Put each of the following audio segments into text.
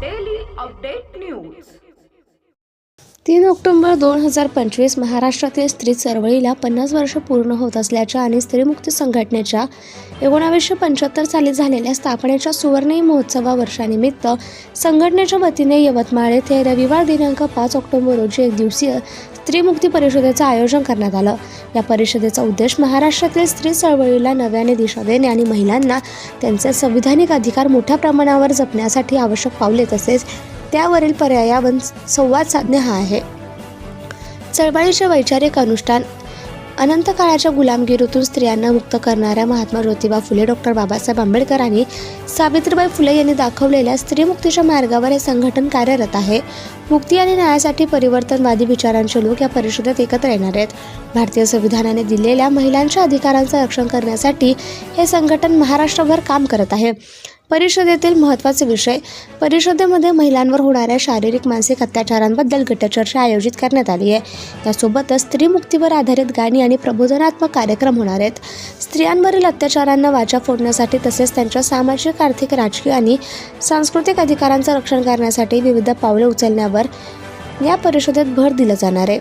daily update news. तीन ऑक्टोंबर दोन हजार पंचवीस महाराष्ट्रातील स्त्री चळवळीला पन्नास वर्ष पूर्ण होत असल्याच्या आणि स्त्रीमुक्ती संघटनेच्या एकोणावीसशे पंच्याहत्तर साली झालेल्या स्थापनेच्या सुवर्णई महोत्सवा वर्षानिमित्त संघटनेच्या वतीने यवतमाळ येथे रविवार दिनांक पाच ऑक्टोबर रोजी एक दिवसीय स्त्रीमुक्ती परिषदेचं आयोजन करण्यात आलं. या परिषदेचा उद्देश महाराष्ट्रातील स्त्री चळवळीला नव्याने दिशा देणे आणि महिलांना त्यांचे संविधानिक अधिकार मोठ्या प्रमाणावर जपण्यासाठी आवश्यक पावले तसेच त्यावरील पर्यायावर संवाद साधणे हा आहे. चळवळीचे वैचारिक अनुष्ठान अनंत काळाच्या गुलामगिरीतून स्त्रियांना मुक्त करणाऱ्या महात्मा ज्योतिबा फुले डॉक्टर बाबासाहेब आंबेडकर आणि सावित्रीबाई फुले यांनी दाखवलेल्या स्त्रीमुक्तीच्या मार्गावर हे संघटन कार्यरत आहे. मुक्ती आणि न्यायासाठी परिवर्तनवादी विचारांचे लोक या परिषदेत एकत्र येणार आहेत. भारतीय संविधानाने दिलेल्या महिलांच्या अधिकारांचं रक्षण करण्यासाठी हे संघटन महाराष्ट्रभर काम करत आहे. परिषदेतील महत्त्वाचे विषय परिषदेमध्ये महिलांवर होणाऱ्या शारीरिक मानसिक अत्याचारांबद्दल गटचर्चा आयोजित करण्यात आली आहे. त्यासोबतच स्त्रीमुक्तीवर आधारित गाणी आणि प्रबोधनात्मक कार्यक्रम होणार आहेत. स्त्रियांवरील अत्याचारांना वाचा फोडण्यासाठी तसेच त्यांच्या सामाजिक आर्थिक राजकीय आणि सांस्कृतिक अधिकारांचं रक्षण करण्यासाठी विविध पावले उचलण्यावर या परिषदेत भर दिला जाणार आहे.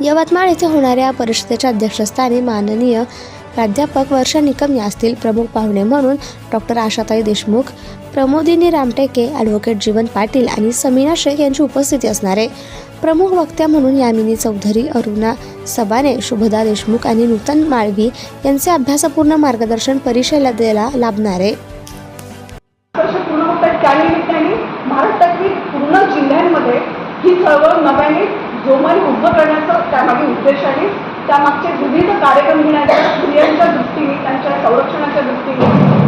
यवतमाळ येथे होणाऱ्या परिषदेच्या अध्यक्षस्थानी माननीय प्राध्यापक वर्षा निकम या असतील प्रमुख पाहुणे म्हणून डॉक्टर आशाताई देशमुख प्रमोदिनी रामटेके ॲडव्होकेट जीवन पाटील आणि समीना शेख यांची उपस्थिती असणार आहे. प्रमुख वक्त्या म्हणून यामिनी चौधरी अरुणा सबाने शुभदा देशमुख आणि नूतन माळवी यांचे अभ्यासपूर्ण मार्गदर्शन परिषदेला लाभणार आहे. महाराष्ट्रातील पूर्ण जिल्ह्यांमध्ये ही चळवळ नव्याने जोमाने उभं करण्याचा त्यामागे उद्देश आहे. त्यामागचे विविध कार्यक्रम घेण्याच्या स्त्रियांच्या दृष्टीने त्यांच्या संरक्षणाच्या दृष्टीने.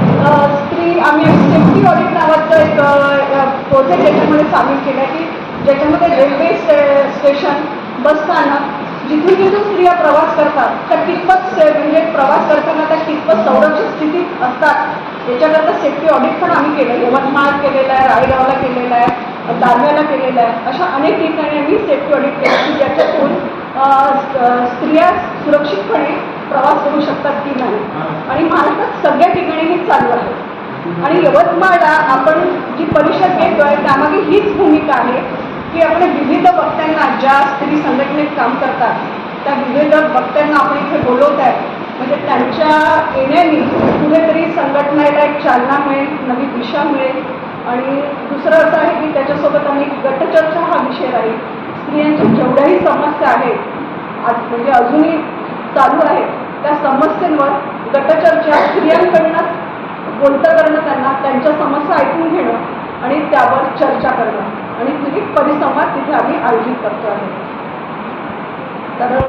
स्त्री आम्ही सेफ्टी ऑडिट नावाचं एक प्रोजेक्ट याच्यामध्ये सामील केलं आहे की ज्याच्यामध्ये रेल्वे स्टे- स्टेशन बसताना जिथून जिथून स्त्रिया प्रवास करतात त्या कितपत म्हणजे प्रवास करताना त्या कितपत संरक्षित स्थितीत असतात. याच्याकरता सेफ्टी ऑडिट पण आम्ही केलं यवतमाळ केलेलं आहे रायगावला केलेलं आहे. दारव्याला केलेलं आहे. अशा अनेक ठिकाणी आम्ही सेफ्टी ऑडिट केलं की ज्याच्यातून स्त्रिया सुरक्षितपणे प्रवास करू शकतात की नाही. आणि महाराष्ट्रात सगळ्या ठिकाणी हे चालू आहे. आणि यवतमाळला आपण जी परिषद घेतोय त्यामागे हीच भूमिका आहे की आपण विविध वक्त्यांना ज्या स्त्री संघटनेत काम करतात त्या विविध वक्त्यांना आपण इथे बोलवत आहे म्हणजे त्यांच्या येण्याने कुठेतरी संघटनेला एक चालना मिळेल नवी दिशा मिळेल. आणि दुसरं असं आहे की त्याच्यासोबत आम्ही गटचर्चा हा विषय राहील. स्त्रियांच्या जेवढ्याही समस्या आहेत आज म्हणजे अजूनही चालू आहेत त्या समस्यांवर गटचर्चा स्त्रियांकडनं बोलतं करणं त्यांना त्यांच्या समस्या ऐकून घेणं आणि त्यावर चर्चा करणं. आणि तिथे परिसंवाद तिथे आम्ही आयोजित करतो आहे. तर